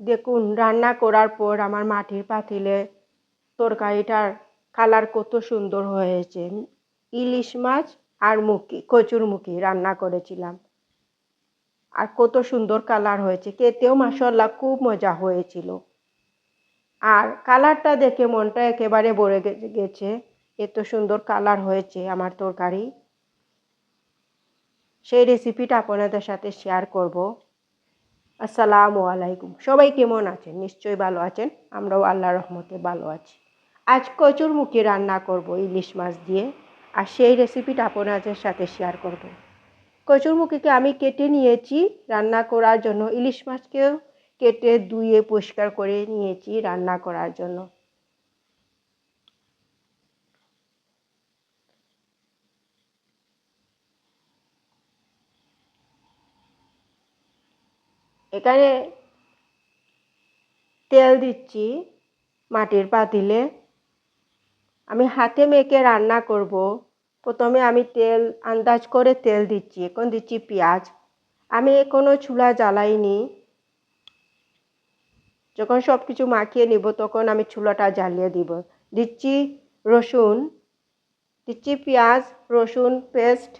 দেখুন, রান্না করার পর আমার মাটির পাতিলে তরকারিটার কালার কত সুন্দর হয়েছে। ইলিশ মাছ আর মুখি কচুর মুখি রান্না করেছিলাম। আর কত সুন্দর কালার হয়েছে। খেতেও মাসাল্লাহ খুব মজা হয়েছিল। আর কালারটা দেখে মনটা একেবারে ভরে গেছে। এত সুন্দর কালার হয়েছে আমার তরকারি। সেই রেসিপিটা আপনাদের সাথে শেয়ার করব। আসসালামু আলাইকুম। সবাই কেমন আছেন? নিশ্চয়ই ভালো আছেন। আমরাও আল্লাহ রহমতে ভালো আছি। আজ কচুরমুখী রান্না করব ইলিশ মাছ দিয়ে আর সেই রেসিপিটা আপনাদের সাথে শেয়ার করব। কচুরমুখীকে আমি কেটে নিয়েছি রান্না করার জন্য। ইলিশ মাছকেও কেটে ধুয়ে পরিষ্কার করে নিয়েছি রান্না করার জন্য। এখানে তেল দিচ্ছি মাটির পাতিলে। আমি হাতে মেখে রান্না করব। প্রথমে আমি তেল, আন্দাজ করে তেল দিচ্ছি। এখন দিচ্ছি পেঁয়াজ। আমি এখনও চুলা জ্বালাইনি। যখন সব কিছু মাখিয়ে নিব, তখন আমি চুলাটা জ্বালিয়ে দিব। দিচ্ছি রসুন। দিচ্ছি পেঁয়াজ, রসুন পেস্ট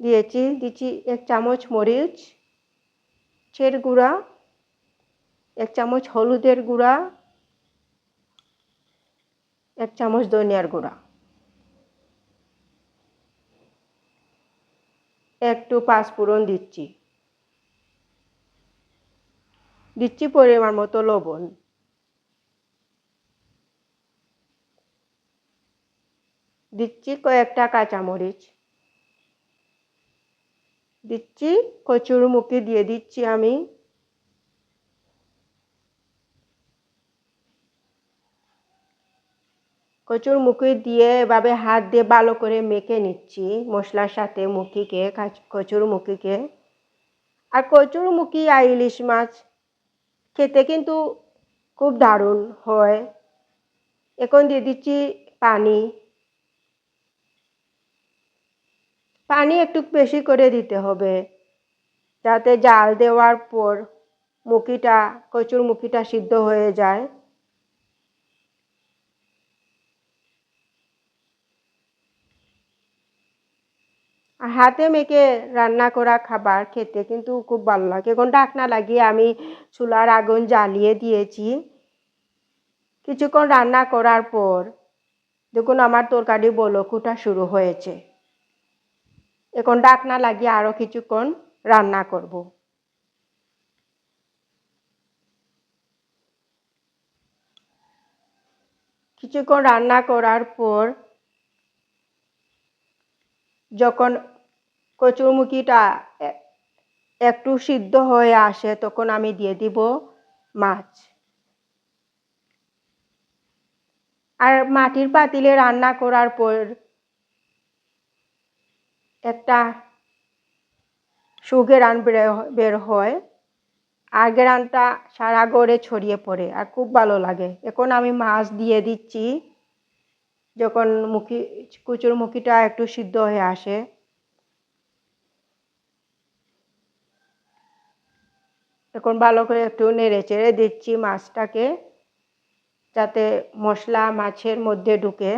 দিয়েছি। দিচ্ছি এক চামচ মরিচ। ছের গুঁড়া, এক চামচ হলুদের গুঁড়া, এক চামচ ধনিয়ার গুঁড়া, একটু পাঁচফোড়ন দিচ্ছি। দিচ্ছি পরিমাণ মতো লবণ। দিচ্ছি কয়েকটা কাঁচামরিচ। দিচ্ছি, কচুর মুখি দিয়ে দিচ্ছি আমি। কচুর মুখি দিয়ে এভাবে হাত দিয়ে ভালো করে মেখে নিচ্ছি, মশলার সাথে মুখিকে কচুর মুখিকে। আর কচুর মুখি আর ইলিশ মাছ খেতে কিন্তু খুব দারুণ হয়। এখন দিয়ে দিচ্ছি পানি। পানি একটু বেশি করে দিতে হবে। যাতে জাল দেওয়ার পর মুখিটা, কচুর মুখিটা সিদ্ধ হয়ে যায়। আর হাতে মেখে রান্না করা খাবার খেতে কিন্তু খুব ভালো লাগে। এখন ডাকনা লাগিয়ে আমি চুলার আগুন জ্বালিয়ে দিয়েছি। কিছুক্ষণ রান্না করার পর দেখুন আমার তরকারি বলো কুটা শুরু হয়েছে। এখন ডাকনা লাগিয়ে আরও কিছুক্ষণ রান্না করব। কিছুক্ষণ রান্না করার পর যখন কচুরমুখিটা একটু সিদ্ধ হয়ে আসে, তখন আমি দিয়ে দিব মাছ। আর মাটির পাতিলে রান্না করার পর একটা সুগেরান বের হয়। আর গেরানটা সারা গড়ে ছড়িয়ে পড়ে আর খুব ভালো লাগে। এখন আমি মাছ দিয়ে দিচ্ছি। যখন মুখি, কুচুর মুখিটা একটু সিদ্ধ হয়ে আসে। এখন ভালো করে একটু নেড়ে চেড়ে দিচ্ছি মাছটাকে, যাতে মশলা মাছের মধ্যে ঢুকে।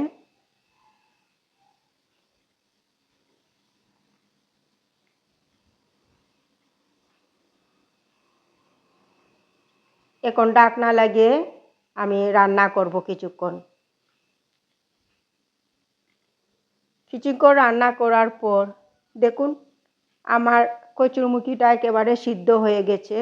এখন ডাকনা লাগিয়ে আমি রান্না করব কিছুক্ষণ। কিছুক্ষণ রান্না করার পর দেখুন, আমার কচুরমুখিটা একেবারে সিদ্ধ হয়ে গেছে।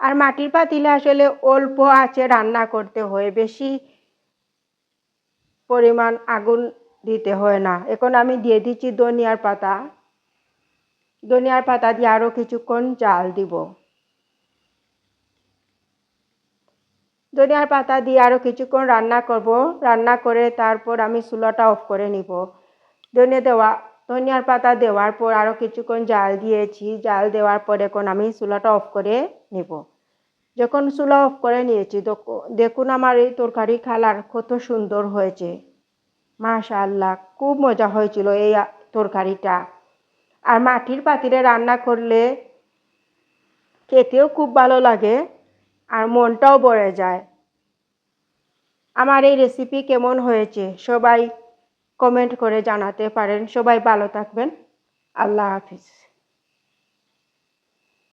আর মাটির পাতিলে আসলে অল্প আছে রান্না করতে হয়, বেশি পরিমাণ আগুন দিতে হয় না। এখন আমি দিয়ে দিচ্ছি ধনিয়ার পাতা। ধনিয়ার পাতা দিয়ে আরও কিছুক্ষণ জাল দিব। ধনিয়ার পাতা দিয়ে আরও কিছুক্ষণ রান্না করব। রান্না করে তারপর আমি চুলাটা অফ করে নিব। ধনিয়া দেওয়া, ধনিয়ার পাতা দেওয়ার পর আরও কিছুক্ষণ জাল দিয়েছি। জাল দেওয়ার পর এখন আমি চুলাটা অফ করে নিব। যখন চুলা অফ করে নিয়েছি দেখুন আমার এই তরকারি খালার কত সুন্দর হয়েছে। মাশাআল্লাহ, খুব মজা হয়েছিল এই তরকারিটা। আর মাটির পাতিলে রান্না করলে খেতেও খুব ভালো লাগে আর মনটাও ভরে যায়। আমার এই রেসিপি কেমন হয়েছে সবাই কমেন্ট করে জানাতে পারেন। সবাই ভালো থাকবেন। আল্লাহ হাফিজ।